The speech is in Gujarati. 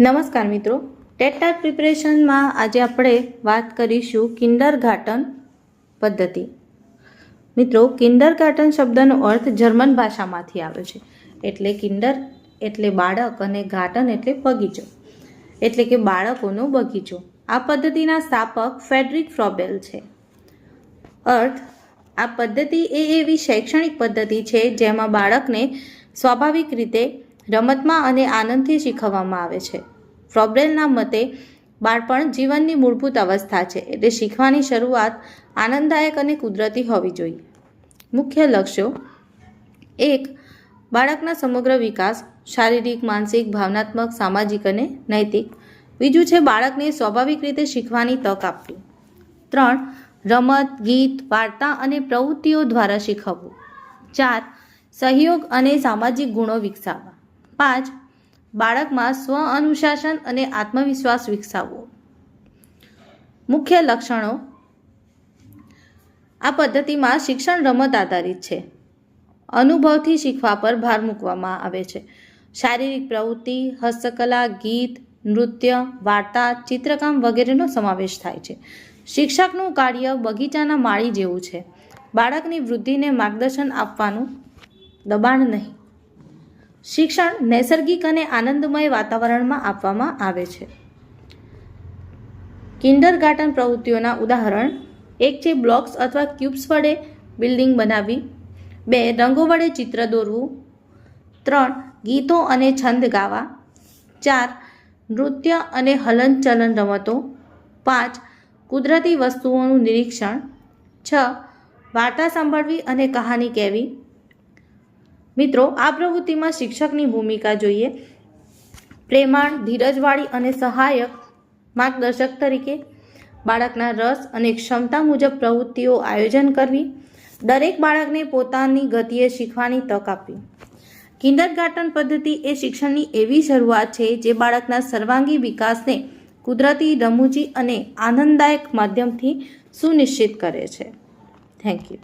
નમસ્કાર મિત્રો. ટેટ પ્રિપરેશનમાં આજે આપણે વાત કરીશું કિન્ડર ગાર્ટન પદ્ધતિ. મિત્રો કિન્ડર ગાર્ટન શબ્દનો અર્થ જર્મન ભાષામાંથી આવે છે. એટલે કિન્ડર એટલે બાળક અને ગાર્ટન એટલે બગીચો. એટલે કે બાળકોનો બગીચો. આ પદ્ધતિના સ્થાપક ફેડરિક ફ્રોબેલ છે. અર્થ, આ પદ્ધતિ એ એવી શૈક્ષણિક પદ્ધતિ છે જેમાં બાળકને સ્વાભાવિક રીતે રમતમાં અને આનંદથી શીખવવામાં આવે છે. ફ્રોબ્રેલના મતે, બાળપણ જીવનની મૂળભૂત અવસ્થા છે, એટલે શીખવાની શરૂઆત આનંદદાયક અને કુદરતી હોવી જોઈએ. મુખ્ય લક્ષ્યો. એક, બાળકના સમગ્ર વિકાસ, શારીરિક, માનસિક, ભાવનાત્મક, સામાજિક અને નૈતિક. બીજું છે બાળકને સ્વાભાવિક રીતે શીખવાની તક આપવી. ત્રણ, રમત, ગીત, વાર્તા અને પ્રવૃત્તિઓ દ્વારા શીખવવું. ચાર, સહયોગ અને સામાજિક ગુણો વિકસાવવા. પાંચ, બાળકમાં સ્વ અનુશાસન અને આત્મવિશ્વાસ વિકસાવવો. મુખ્ય લક્ષણો. આ પદ્ધતિમાં શિક્ષણ રમત આધારિત છે. અનુભવથી શીખવા પર ભાર મૂકવામાં આવે છે. શારીરિક પ્રવૃત્તિ, હસ્તકલા, ગીત, નૃત્ય, વાર્તા, ચિત્રકામ વગેરેનો સમાવેશ થાય છે. શિક્ષકનું કાર્ય બગીચાના માળી જેવું છે. બાળકની વૃદ્ધિને માર્ગદર્શન આપવાનું દબાણ નહીં. શિક્ષણ નૈસર્ગિક અને આનંદમય વાતાવરણમાં આપવામાં આવે છે. કિન્ડર ગાર્ટન પ્રવૃત્તિઓના ઉદાહરણ, એક છે બ્લોક્સ અથવા ક્યુબ્સ વડે બિલ્ડિંગ બનાવવી, બે, રંગો વડે ચિત્ર દોરવું, ત્રણ, ગીતો અને છંદ ગાવા, ચાર, નૃત્ય અને હલનચલન રમતો, પાંચ, કુદરતી વસ્તુઓનું નિરીક્ષણ, છ, વાર્તા સાંભળવી અને કહાની કહેવી મિત્રો, આ પ્રવૃત્તિમાં શિક્ષકની ભૂમિકા જોઈએ. પ્રેમાળ, ધીરજવાળી અને સહાયક માર્ગદર્શક તરીકે બાળકના રસ અને ક્ષમતા મુજબ પ્રવૃત્તિઓ આયોજન કરવી. દરેક બાળકને પોતાની ગતિએ શીખવાની તક આપવી. કિન્ડરગાર્ટન પદ્ધતિ એ શિક્ષણની એવી શરૂઆત છે જે બાળકના સર્વાંગી વિકાસને કુદરતી રમૂજી અને આનંદદાયક માધ્યમથી સુનિશ્ચિત કરે છે. Thank you